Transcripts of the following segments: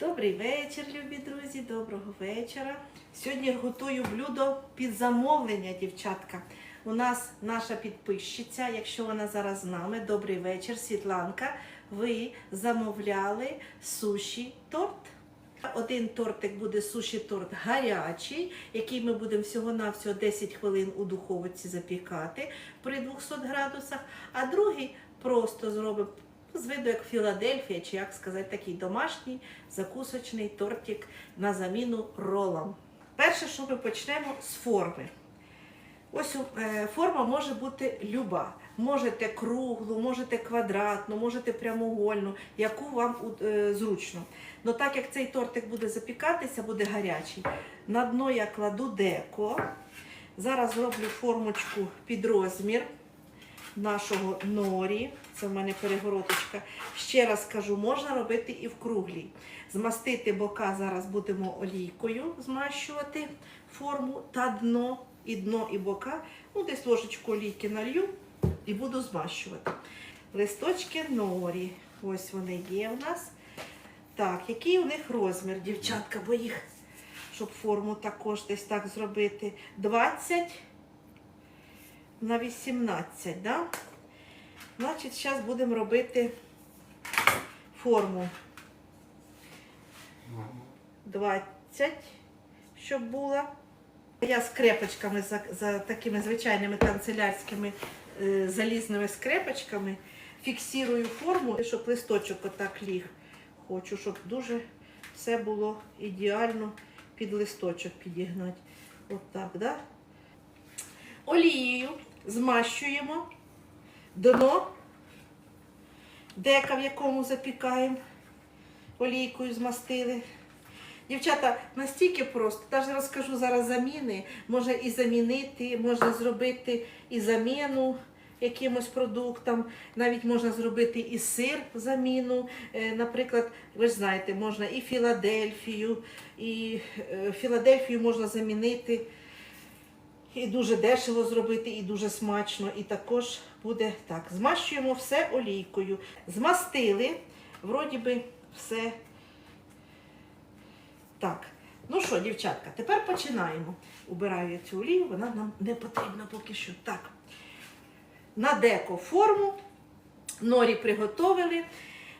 Добрий вечір, любі друзі, доброго вечора. Сьогодні готую блюдо під замовлення, дівчатка. У нас наша підписчиця, якщо вона зараз з нами, добрий вечір, Світланка. Ви замовляли суші торт. Один тортик буде суші торт гарячий, який ми будемо всього-навсього 10 хвилин у духовці запікати при 200 градусах, а другий просто зробимо з виду як Філадельфія, чи як сказати, такий домашній закусочний тортик на заміну ролам. Перше, що ми почнемо з форми. Ось е, форма може бути люба. Можете круглу, можете квадратну, можете прямоугольну, яку вам е, зручно. Но так як цей тортик буде запікатися, буде гарячий, на дно я кладу деко. Зараз зроблю формочку під розмір нашого норі. Це в мене перегородочка. Ще раз кажу, можна робити і в круглій. Змастити бока зараз будемо олійкою змащувати форму та дно, і дно, і бока. Ну, десь ложечку олійки налью і буду змащувати. Листочки норі. Ось вони є в нас. Так, який у них розмір, дівчатка, бо їх, щоб форму також десь так зробити. 20 на 18, да? Значить, зараз будемо робити форму 20, щоб була. Я скрепочками, за, за такими звичайними канцелярськими е, залізними скрепочками фіксую форму, щоб листочок отак ліг. Хочу, щоб дуже все було ідеально під листочок підігнати. Отак, да? Олією змащуємо дно, дека, в якому запікаємо, олійкою змастили. Дівчата, настільки просто, навіть розкажу зараз заміни, можна і замінити, можна зробити і заміну якимось продуктам, навіть можна зробити і сир в заміну. Е, Наприклад, ви ж знаєте, можна і Філадельфію, і е, Філадельфію можна замінити. І дуже дешево зробити, і дуже смачно. І також буде так. Змащуємо все олійкою. Змастили, вроді би все. Так. Ну що, дівчатка, тепер починаємо. Убираю я цю олію, вона нам не потрібна поки що. Так. На деко форму. Норі приготовили.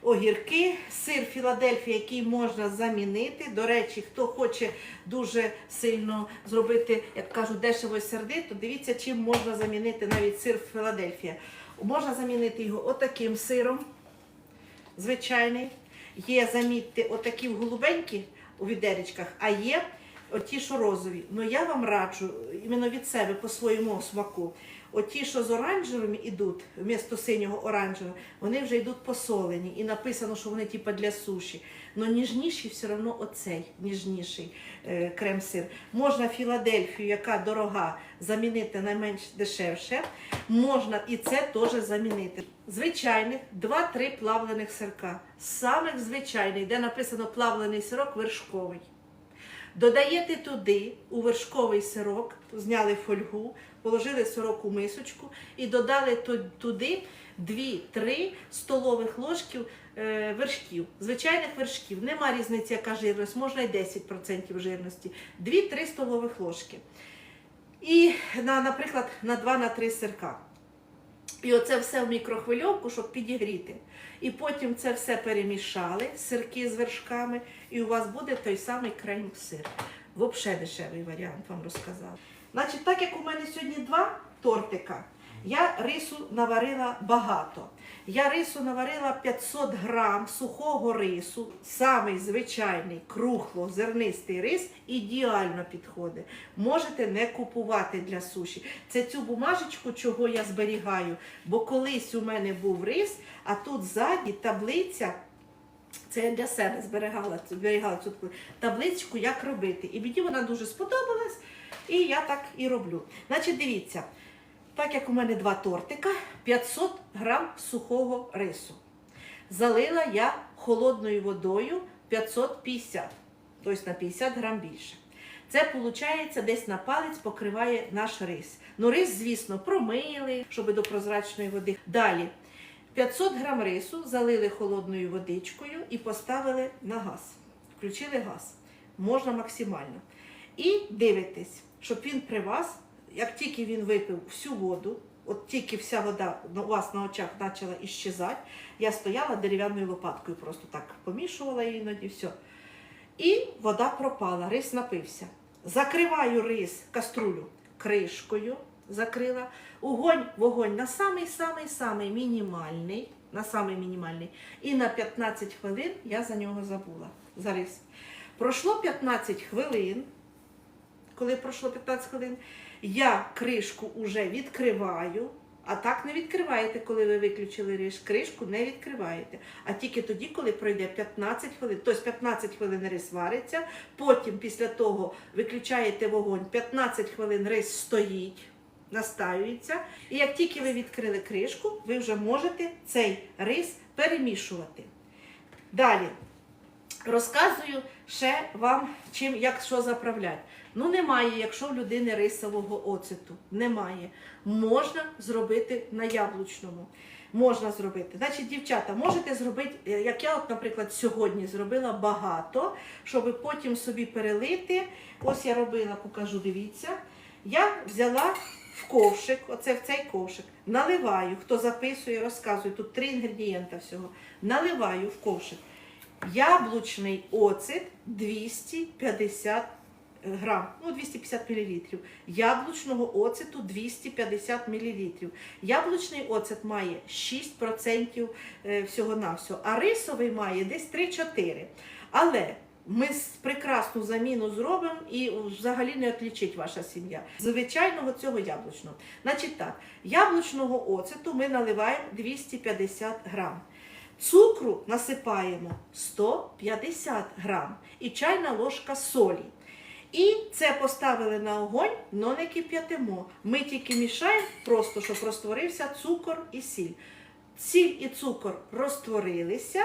Огірки, сир Філадельфія, який можна замінити. До речі, хто хоче дуже сильно зробити, як кажуть, дешево і сердито, дивіться, чим можна замінити навіть сир Філадельфія. Можна замінити його отаким сиром, звичайний. Є, замітьте, отакі голубенькі у відеречках, а є оті, що розові. Ну я вам раджу іменно від себе по своєму смаку. Оті, що з оранжевими йдуть, вмісто синього оранжевого, вони вже йдуть посолені. І написано, що вони типа для суші. Но ніжніший все одно оцей ніжніший е, крем-сир. Можна Філадельфію, яка дорога, замінити на менш дешевше. Можна і це теж замінити. Звичайних 2-3 плавлених сирка. Самих звичайних, де написано плавлений сирок вершковий. Додаєте туди у вершковий сирок, зняли фольгу, положили сирок у мисочку і додали туди 2-3 столових ложків е, вершків, звичайних вершків. Нема різниці, яка жирність, можна і 10% жирності. 2-3 столових ложки. І, на, наприклад, на 2-3 сирка. І оце все в мікрохвильовку, щоб підігріти. І потім це все перемішали, сирки з вершками, і у вас буде той самий крем-сир. Взагалі дешевий варіант вам розказала. Значить, так як у мене сьогодні два тортика, я рису наварила багато. Я рису наварила 500 грам сухого рису, самий звичайний кругло-зернистий рис, ідеально підходить. Можете не купувати для суші. Це цю бумажечку, чого я зберігаю, бо колись у мене був рис, а тут ззаді таблиця. Це я для себе зберігала, зберігала цю табличку, як робити. І мені вона дуже сподобалась, і я так і роблю. Значить, дивіться, так як у мене два тортика, 500 грам сухого рису. Залила я холодною водою 550, тобто на 50 грам більше. Це виходить, десь на палець покриває наш рис. Ну, рис, звісно, промили, щоб до прозрачної води. Далі 500 грам рису залили холодною водичкою і поставили на газ. включили газ. Можна максимально. І дивитесь, щоб він при вас, як тільки він випив всю воду, от тільки вся вода у вас на очах почала іщезати, я стояла дерев'яною лопаткою, просто так помішувала іноді, все. І вода пропала, рис напився. Закриваю рис, каструлю кришкою, закрила. Огонь, вогонь на самий-самий-самий мінімальний, на самий мінімальний. І на 15 хвилин я за нього забула. За рис. Пройшло 15 хвилин. Коли пройшло 15 хвилин, я кришку вже відкриваю. А так не відкриваєте, коли ви виключили. Кришку не відкриваєте. А тільки тоді, коли пройде 15 хвилин. Тобто 15 хвилин рис вариться, потім після того виключаєте вогонь, 15 хвилин рис стоїть, настаюється. І як тільки ви відкрили кришку, ви вже можете цей рис перемішувати. Далі. Розказую ще вам, чим, як що заправляти. Ну, немає, якщо в людини рисового оцету. Немає. Можна зробити на яблучному. Можна зробити. Значить, дівчата, можете зробити, е, як я, от, наприклад, сьогодні зробила багато, щоб потім собі перелити. Ось я робила, покажу, дивіться. Я взяла в ковшик, оце в цей ковшик, наливаю, хто записує, розказує, тут три інгредієнта всього. Наливаю в ковшик. Яблучний оцет 250 грам, ну 250 мл. Яблучного оцету 250 мл. Яблучний оцет має 6% е, всього-навсього, а рисовий має десь 3-4. Але ми прекрасну заміну зробимо і взагалі не отлічить ваша сім'я. Звичайного цього яблучного. Значить так, яблучного оцету ми наливаємо 250 грам. Цукру насипаємо 150 грам і чайна ложка солі. І це поставили на огонь, але не кип'ятимо. Ми тільки мішаємо, просто щоб розтворився цукор і сіль. Сіль і цукор розтворилися,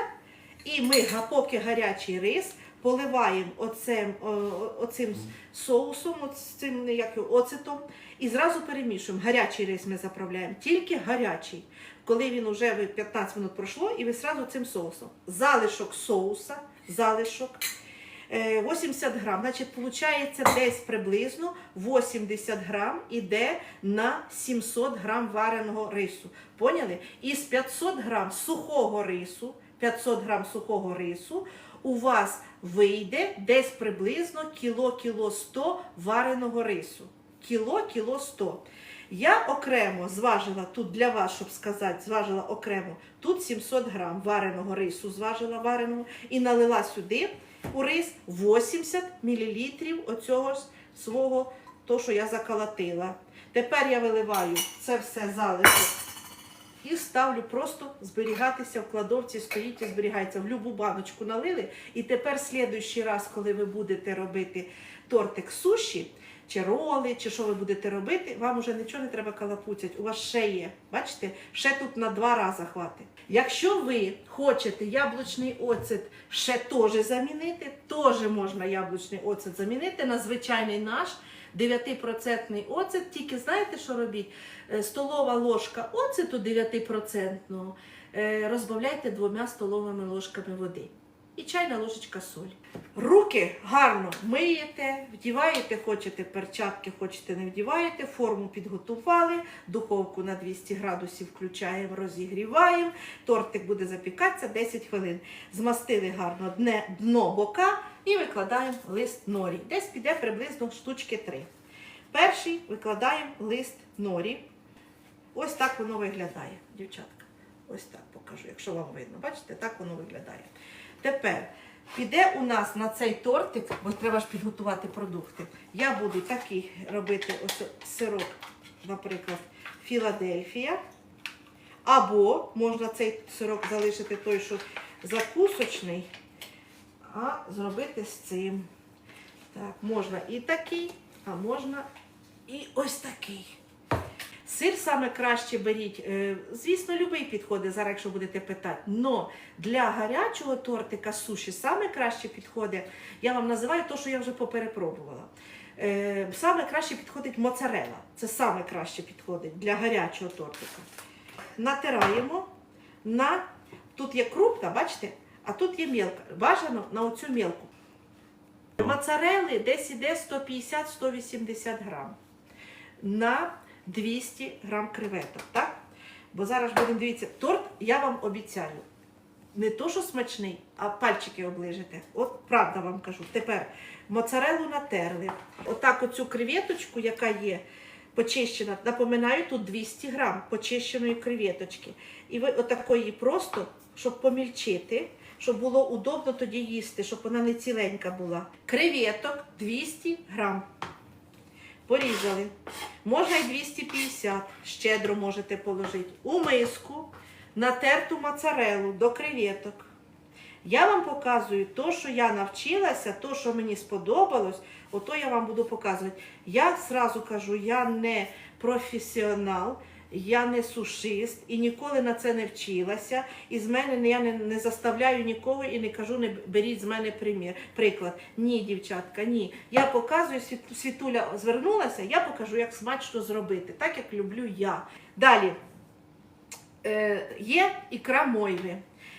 і ми, поки гарячий рис, поливаємо оцем, о, о- оцим соусом, оцим, як його, оцетом, і зразу перемішуємо. Гарячий рис ми заправляємо, тільки гарячий. Коли він вже 15 минут пройшло, і ви зразу цим соусом. Залишок соуса, залишок. е, 80 грам, значить, виходить десь приблизно 80 грам іде на 700 грам вареного рису. Поняли? Із 500 грам сухого рису, 500 грам сухого рису у вас вийде десь приблизно кіло-кіло 100 вареного рису. Кіло, кіло 100. Я окремо зважила тут для вас, щоб сказати, зважила окремо тут 700 грам вареного рису, зважила вареного і налила сюди у рис 80 мл оцього свого, то, що я заколотила. Тепер я виливаю це все залишок і ставлю просто зберігатися в кладовці, стоїть і зберігається. В любу баночку налили. І тепер слідуючий раз, коли ви будете робити тортик суші, чи роли, чи що ви будете робити, вам уже нічого не треба калапуцять. У вас ще є. Бачите, ще тут на два рази хватить. Якщо ви хочете яблучний оцет ще теж замінити, теж можна яблучний оцет замінити на звичайний наш 9% оцет. Тільки знаєте, що робіть? Е, Столова ложка оцету 9% е, розбавляйте двома столовими ложками води. І чайна ложечка солі. Руки гарно миєте, вдіваєте, хочете перчатки, хочете не вдіваєте, форму підготували, духовку на 200 градусів включаємо, розігріваємо. Тортик буде запікатися 10 хвилин. Змастили гарно дне, дно бока і викладаємо лист норі. Десь піде приблизно штучки 3. Перший викладаємо лист норі. Ось так воно виглядає, дівчатка. Ось так покажу, якщо вам видно. Бачите, так воно виглядає. Тепер піде у нас на цей тортик, бо треба ж підготувати продукти. Я буду такий робити ось сирок, наприклад, Філадельфія. Або можна цей сирок залишити той, що закусочний, а зробити з цим. Так, можна і такий, а можна і ось такий. Сир саме краще беріть. е, Звісно, любий підходить зараз, якщо будете питати. Но для гарячого тортика суші саме краще підходить. Я вам називаю те, що я вже поперепробувала. Е, Саме краще підходить моцарела. Це саме краще підходить для гарячого тортика. Натираємо на тут є крупна, бачите, а тут є мілка. Бажано на оцю мілку. Моцарели десь іде 150-180 грам на 200 грам креветок, так? Бо зараз будемо дивитися, торт я вам обіцяю. Не то, що смачний, а пальчики оближете. От правда вам кажу. Тепер моцарелу натерли. Отак оцю креветочку, яка є почищена, напоминаю, тут 200 грам почищеної креветочки. І ви отакої просто, щоб помільчити, щоб було удобно тоді їсти, щоб вона не ціленька була. Креветок 200 грам. Порізали. Можна й 250, щедро можете положити. У миску натерту моцарелу до креветок. Я вам показую то, що я навчилася, то, що мені сподобалось, ото я вам буду показувати. Я зразу кажу, я не професіонал, я не сушист і ніколи на це не вчилася. І з мене я не, не заставляю нікого і не кажу, не беріть з мене примір, приклад. Ні, дівчатка, ні. Я показую, Світ- світуля звернулася, я покажу, як смачно зробити, так як люблю я. Далі е, є ікра мойви.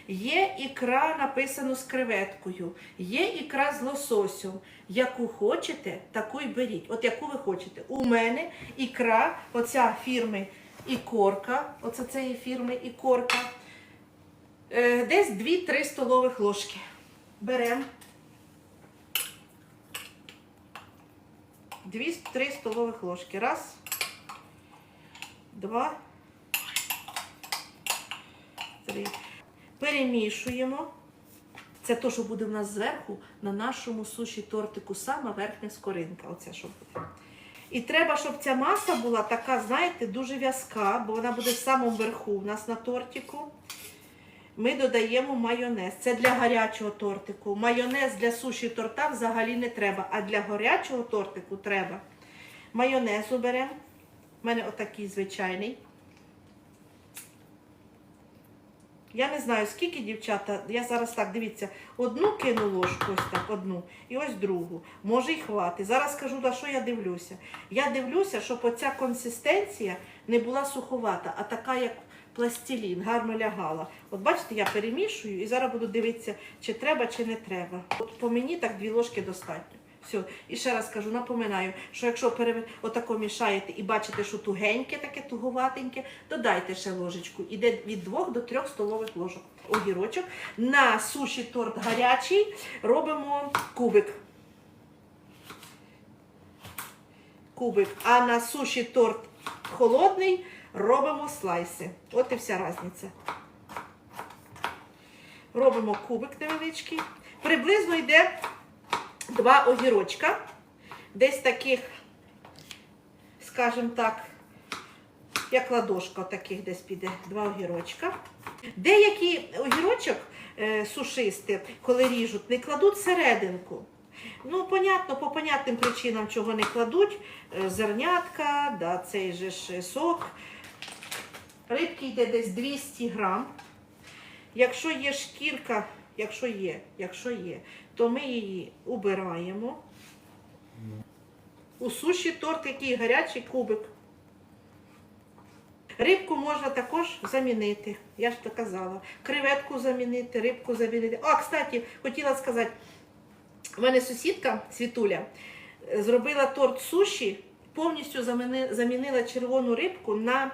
Є ікра написано з креветкою, є ікра з лососем. Яку хочете, таку й беріть. От яку ви хочете. У мене ікра, оця фірми Ікорка, оце цієї фірми Ікорка. Е, десь 2-3 столових ложки. Беремо. 2-3 столових ложки. Раз, два, три. Перемішуємо. Це то, що буде в нас зверху на нашому суші тортику, сама верхня скоринка. Оце що буде. І треба, щоб ця маса була така, знаєте, дуже в'язка, бо вона буде в самому верху у нас на тортику. Ми додаємо майонез. Це для гарячого тортику. Майонез для суші торта взагалі не треба, а для гарячого тортику треба. Майонез беремо. У мене отакий звичайний. Я не знаю, скільки дівчата. Я зараз так, дивіться, одну кину ложку, ось так, одну, і ось другу. Може й хватить. Зараз скажу, на що я дивлюся. Я дивлюся, щоб оця консистенція не була суховата, а така, як пластилін, гарно лягала. От бачите, я перемішую і зараз буду дивитися, чи треба, чи не треба. От по мені так дві ложки достатньо. Все. І ще раз кажу, напоминаю, що якщо пере... отако мішаєте і бачите, що тугеньке, таке туговатеньке, додайте ще ложечку. Іде від 2 до 3 столових ложок огірочок. На суші торт гарячий робимо кубик. Кубик. А на суші торт холодний робимо слайси. От і вся різниця. Робимо кубик невеличкий. Приблизно йде два огірочка, десь таких, скажімо так, як ладошка, таких десь піде два огірочка. Деякі огірочок е, сушисти, коли ріжуть, не кладуть серединку. Ну, понятно, по понятним причинам, чого не кладуть. Е, Зернятка, да, цей же ж сок. Рибки йде десь 200 грам. Якщо є шкірка, якщо є, якщо є, то ми її убираємо. У суші торт, який гарячий кубик. Рибку можна також замінити. Я ж то казала. Креветку замінити, рибку замінити. А, кстати, хотіла сказати, у мене сусідка Світуля е, зробила торт суші, повністю замінила червону рибку на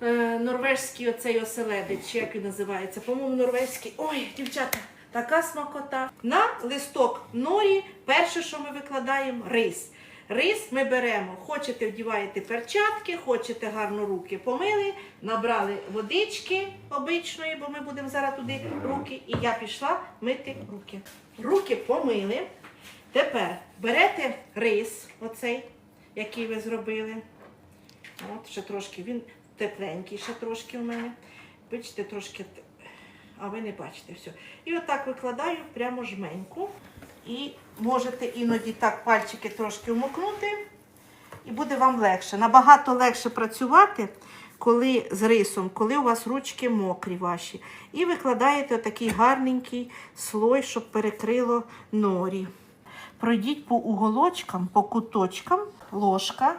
норвежський оцей оселедець, як він називається. По-моєму, норвезький. Ой, дівчата, така смакота. На листок норі перше, що ми викладаємо, рис. Рис ми беремо, хочете вдіваєте перчатки, хочете гарно руки помили, набрали водички обичної, бо ми будемо зараз туди руки. І я пішла мити руки. Руки помили. Тепер берете рис, оцей, який ви зробили. От, ще трошки він тепленький, ще трошки у мене. Бачите, трошки, а ви не бачите все. І отак викладаю прямо жменьку. І можете іноді так пальчики трошки вмокнути, і буде вам легше. Набагато легше працювати, коли з рисом, коли у вас ручки мокрі ваші. І викладаєте отакий гарненький слой, щоб перекрило норі. Пройдіть по уголочкам, по куточкам, ложка,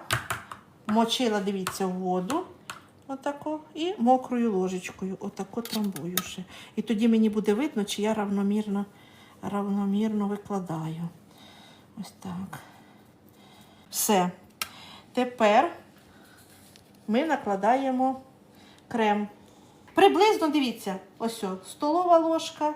мочила, дивіться, воду. Отако, і мокрою ложечкою, отако трамбую ще. І тоді мені буде видно, чи я равномірно, равномірно викладаю. Ось так. Все. Тепер ми накладаємо крем. Приблизно, дивіться, ось о, столова ложка.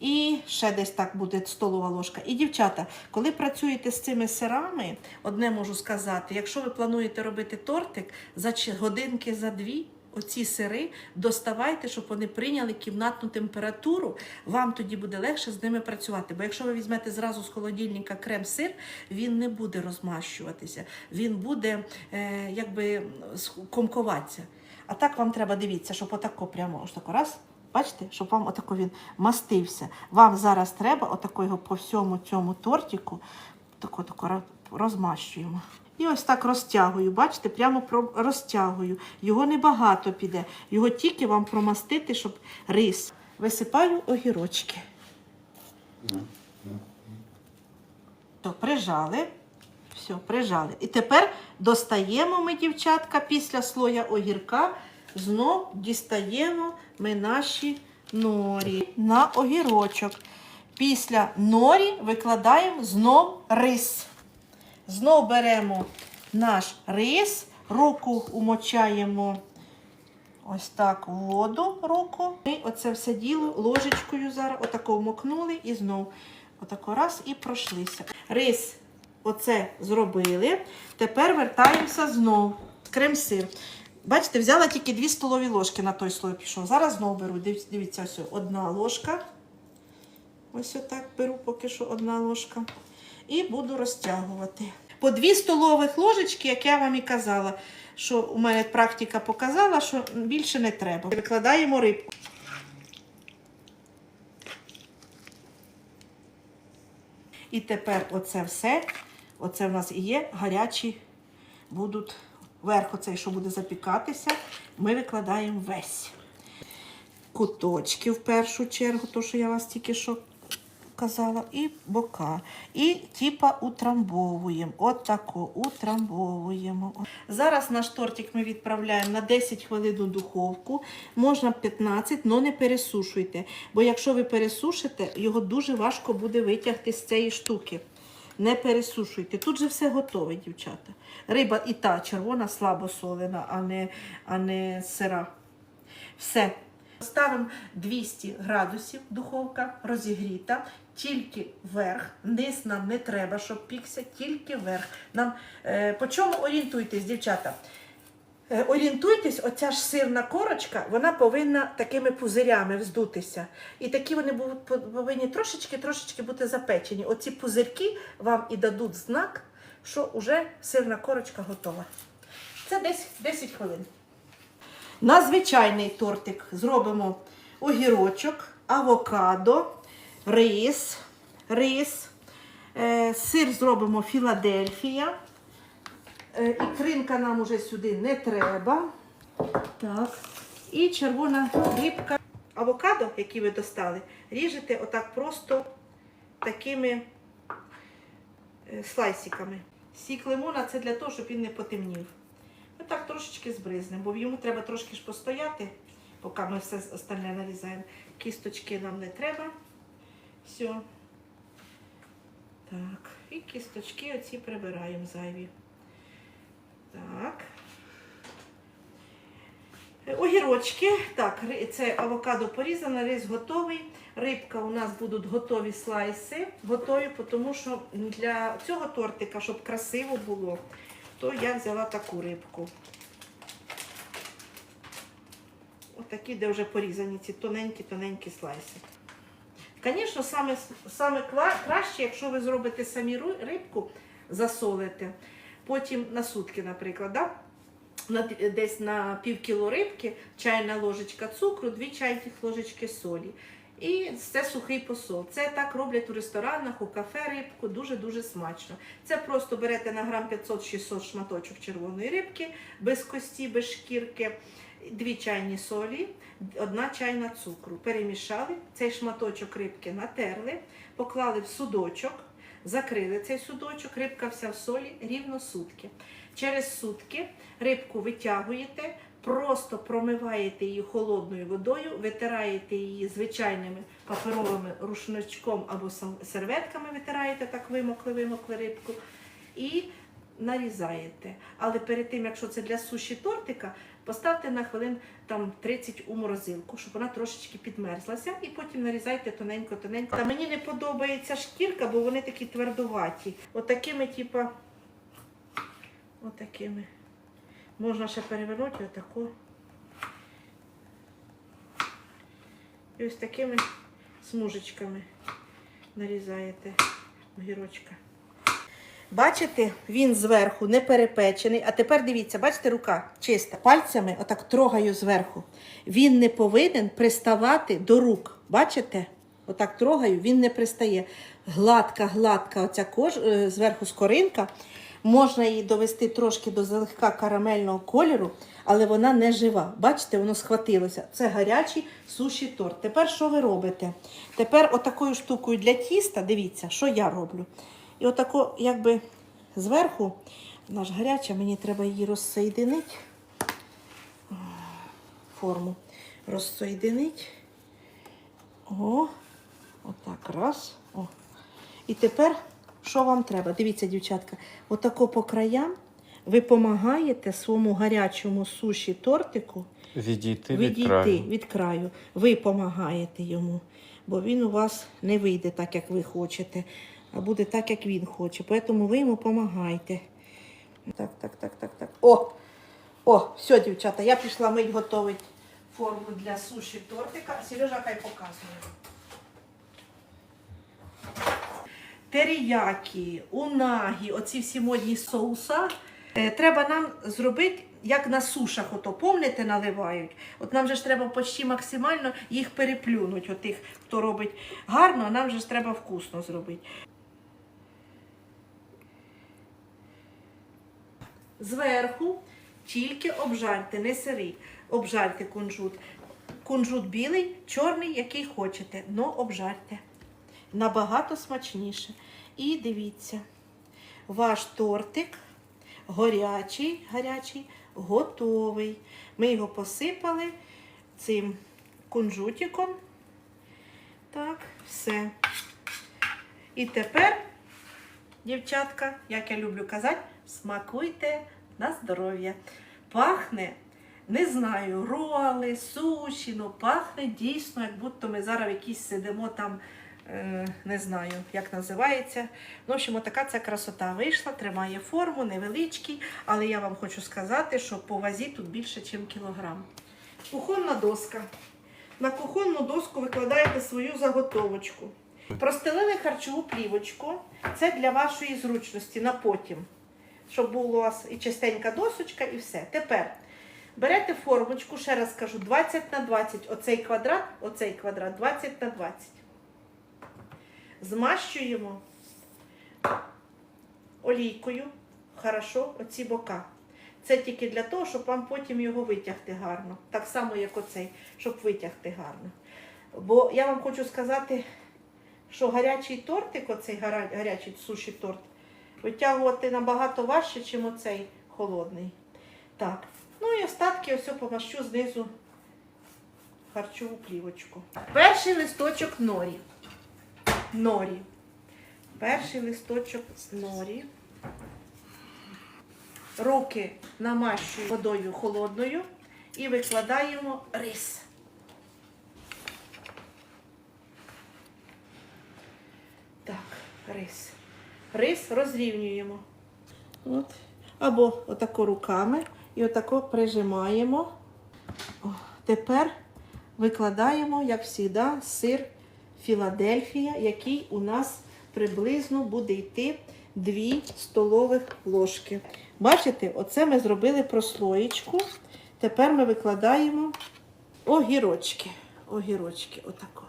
І ще десь так буде столова ложка. І дівчата, коли працюєте з цими сирами, одне можу сказати, якщо ви плануєте робити тортик за годинки за дві, оці сири доставайте, щоб вони прийняли кімнатну температуру. Вам тоді буде легше з ними працювати. Бо якщо ви візьмете зразу з холодильника крем-сир, він не буде розмащуватися, він буде е, якби комкуватися. А так вам треба дивіться, щоб отако прямо ось тако раз. Бачите, щоб вам отако він мастився. Вам зараз треба отако його по всьому цьому тортику тако, тако розмащуємо. І ось так розтягую. Бачите, прямо розтягую. Його небагато піде. Його тільки вам промастити, щоб рис. Висипаю огірочки. То прижали. Все, прижали. І тепер достаємо ми, дівчатка, після слоя огірка, знов дістаємо ми наші норі на огірочок. Після норі викладаємо знов рис. Знов беремо наш рис, руку умочаємо ось так в воду руку. Ми оце все діло ложечкою зараз отако вмокнули і знов отако раз і пройшлися. Рис оце зробили. Тепер вертаємося знов. Крем-сир. Бачите, взяла тільки 2 столові ложки на той слой пішов. Зараз знову беру. Дивіться, ось одна ложка. Ось отак беру поки що одна ложка. І буду розтягувати. По 2 столових ложечки, як я вам і казала, що у мене практика показала, що більше не треба. Викладаємо рибку. І тепер оце все, оце в нас і є гарячі будуть верх, оцей, що буде запікатися, ми викладаємо весь. Куточки в першу чергу, то, що я вас тільки що казала, і бока. І типа утрамбовуємо. От тако утрамбовуємо. Зараз наш тортик ми відправляємо на 10 хвилин у духовку. Можна 15, але не пересушуйте. Бо якщо ви пересушите, його дуже важко буде витягти з цієї штуки. Не пересушуйте. Тут же все готове, дівчата. Риба і та червона слабо солена, а не, а не сира. Все. Ставимо 200 градусів, духовка розігріта, тільки вверх. Низ нам не треба, щоб пікся, тільки вверх. Нам, е, по чому орієнтуйтесь, дівчата? Е, Орієнтуйтесь, оця ж сирна корочка, вона повинна такими пузирями вздутися. І такі вони повинні трошечки-трошечки бути запечені. Оці пузирки вам і дадуть знак, що вже сирна корочка готова. Це десь 10 хвилин. На звичайний тортик зробимо огірочок, авокадо, рис, рис, е, сир зробимо Філадельфія. Е, Ікринка нам уже сюди не треба. Так. І червона рибка. Авокадо, який ви достали, ріжете отак просто такими е, слайсиками. Сік лимона це для того, щоб він не потемнів. Ми так трошечки збризнемо, бо йому треба трошки ж постояти, поки ми все остальне нарізаємо. Кісточки нам не треба. Все. Так, і кісточки оці прибираємо зайві. Так. Е, Огірочки. Так, це авокадо порізане, рис готовий. Рибка у нас будуть готові слайси. Готові, тому що для цього тортика, щоб красиво було, то я взяла таку рибку. Отакі, де вже порізані ці тоненькі-тоненькі слайси. Звісно, саме, саме краще, якщо ви зробите самі рибку, засолите. Потім на сутки, наприклад, да? на, десь на пів кіло рибки, чайна ложечка цукру, дві чайні ложечки солі. І це сухий посол. Це так роблять у ресторанах, у кафе рибку, дуже-дуже смачно. Це просто берете на грам 500-600 шматочок червоної рибки, без кості, без шкірки, дві чайні солі, одна чайна цукру. Перемішали, цей шматочок рибки натерли, поклали в судочок, закрили цей судочок, рибка вся в солі рівно сутки. Через сутки рибку витягуєте, просто промиваєте її холодною водою, витираєте її звичайними паперовими рушничком або серветками, витираєте так вимокли, вимокли рибку. І нарізаєте. Але перед тим, якщо це для суші тортика, поставте на хвилин там 30 у морозилку, щоб вона трошечки підмерзлася, і потім нарізайте тоненько-тоненько. Та мені не подобається шкірка, бо вони такі твердуваті. Отакими, типа, отакими. Можна ще перевернути отако. І ось такими смужечками нарізаєте огірочка. Бачите, він зверху не перепечений. А тепер дивіться, бачите, рука чиста. Пальцями отак трогаю зверху. Він не повинен приставати до рук. Бачите? Отак трогаю, він не пристає. Гладка, гладка оця кож... е, зверху скоринка. Можна її довести трошки до злегка карамельного кольору, але вона не жива. Бачите, воно схватилося. Це гарячий суші торт. Тепер що ви робите? Тепер отакою штукою для тіста, дивіться, що я роблю. І отако, якби зверху, вона ж гаряча, мені треба її розсоєдинити. Форму розсоєдинити. О, отак, раз. О. І тепер, що вам треба? Дивіться, дівчатка, отако по краям ви допомагаєте своєму гарячому суші тортику Відійти від краю. від краю. Ви допомагаєте йому, бо він у вас не вийде так, як ви хочете, а буде так, як він хоче. Тому ви йому допомагайте. Так, так, так, так, так. О! О, все, дівчата, я пішла мить готувати форму для суші тортика. Сережа хай показує. Теріякі, унагі, оці всі модні соуса. Е, Треба нам зробити, як на сушах, ото, помните, наливають. От нам же ж треба почти максимально їх переплюнути, отих, хто робить гарно, а нам же ж треба вкусно зробити. Зверху тільки обжарте, не сирий. Обжарте кунжут. Кунжут білий, чорний, який хочете, но обжарте. Набагато смачніше. І дивіться, ваш тортик горячий, гарячий, готовий. Ми його посипали цим кунжутиком. Так, все. І тепер, дівчатка, як я люблю казати, смакуйте на здоров'я. Пахне, не знаю, роли, суші, ну пахне дійсно, як будто ми зараз якісь сидимо там, е, не знаю, як називається. Ну, в общем, така ця красота вийшла, тримає форму, невеличкий, але я вам хочу сказати, що по вазі тут більше, ніж кілограм. Кухонна доска. На кухонну доску викладаєте свою заготовочку. Простелили харчову плівочку. Це для вашої зручності на потім. Щоб була у вас і чистенька досочка, і все. Тепер берете формочку, ще раз кажу, 20 на 20. Оцей квадрат, оцей квадрат 20 на 20. Змащуємо олійкою, хорошо, оці бока. Це тільки для того, щоб вам потім його витягти гарно. Так само, як оцей, щоб витягти гарно. Бо я вам хочу сказати, що гарячий тортик, оцей гарячий суші торт, витягувати набагато важче, ніж оцей холодний. Так. Ну і остатки ось помащу знизу харчову плівочку. Перший листочок норі. Норі. Перший листочок норі. Руки намащую водою холодною і викладаємо рис. Так, рис. Рис розрівнюємо. От. Або отако руками і отако прижимаємо. О, тепер викладаємо, як завжди, сир Філадельфія, який у нас приблизно буде йти 2 столових ложки. Бачите, оце ми зробили прослоєчку. Тепер ми викладаємо огірочки. Огірочки, отако.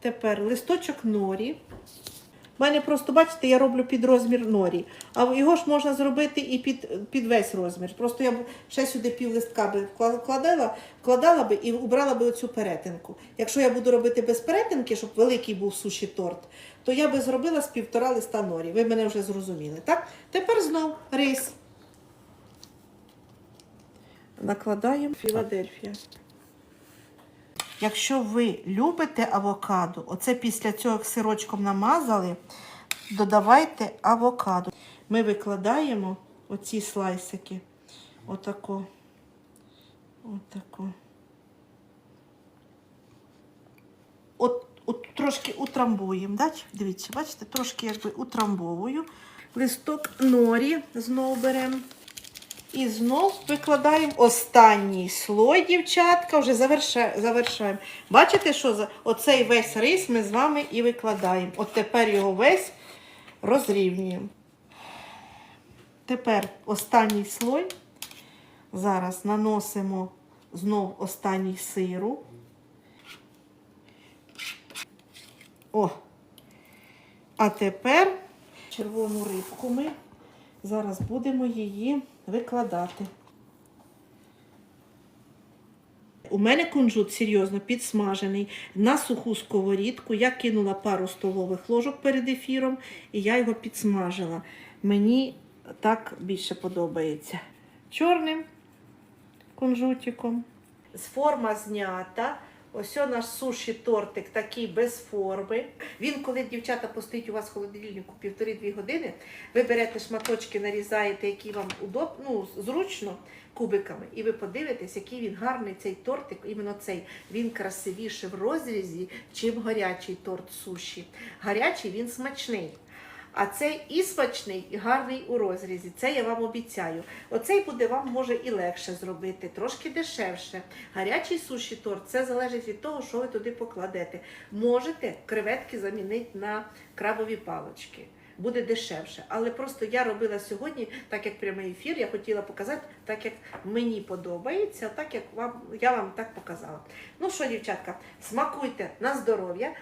Тепер листочок норі. У мене просто, бачите, я роблю під розмір норі. А його ж можна зробити і під, під весь розмір. Просто я б ще сюди пів листка би вкладала, вкладала би і убрала би оцю перетинку. Якщо я буду робити без перетинки, щоб великий був суші торт, то я би зробила з півтора листа норі. Ви мене вже зрозуміли. Так? Тепер знов рис. накладаємо Філадельфія. Якщо ви любите авокадо, оце після цього як сирочком намазали, додавайте авокадо. Ми викладаємо оці слайсики. Отако. Отако. От, от трошки утрамбуємо. Да? Дивіться, бачите, трошки якби утрамбовую. Листок норі знову беремо. І знов викладаємо останній слой, дівчатка, вже заверша- завершаємо. Бачите, що за оцей весь рис ми з вами і викладаємо. От тепер його весь розрівнюємо. Тепер останній слой. Зараз наносимо знов останній сиру. О! А тепер червону рибку ми зараз будемо її викладати. У мене кунжут серйозно підсмажений на суху сковорідку. Я кинула пару столових ложок перед ефіром і я його підсмажила. Мені так більше подобається. Чорним кунжутиком. З форма знята. Ось о наш суші тортик такий без форми. Він, коли дівчата постоїть у вас в холодильнику півтори-дві години, ви берете шматочки, нарізаєте, які вам удоб... ну, зручно кубиками, і ви подивитесь, який він гарний цей тортик, іменно цей. Він красивіше в розрізі, чим гарячий торт суші. Гарячий він смачний. А цей і смачний, і гарний у розрізі. Це я вам обіцяю. Оцей буде вам може і легше зробити, трошки дешевше. Гарячий суші торт це залежить від того, що ви туди покладете. Можете креветки замінити на крабові палочки. Буде дешевше. Але просто я робила сьогодні, так як прямий ефір, я хотіла показати, так як мені подобається, так як вам я вам так показала. Ну що, дівчатка, смакуйте на здоров'я.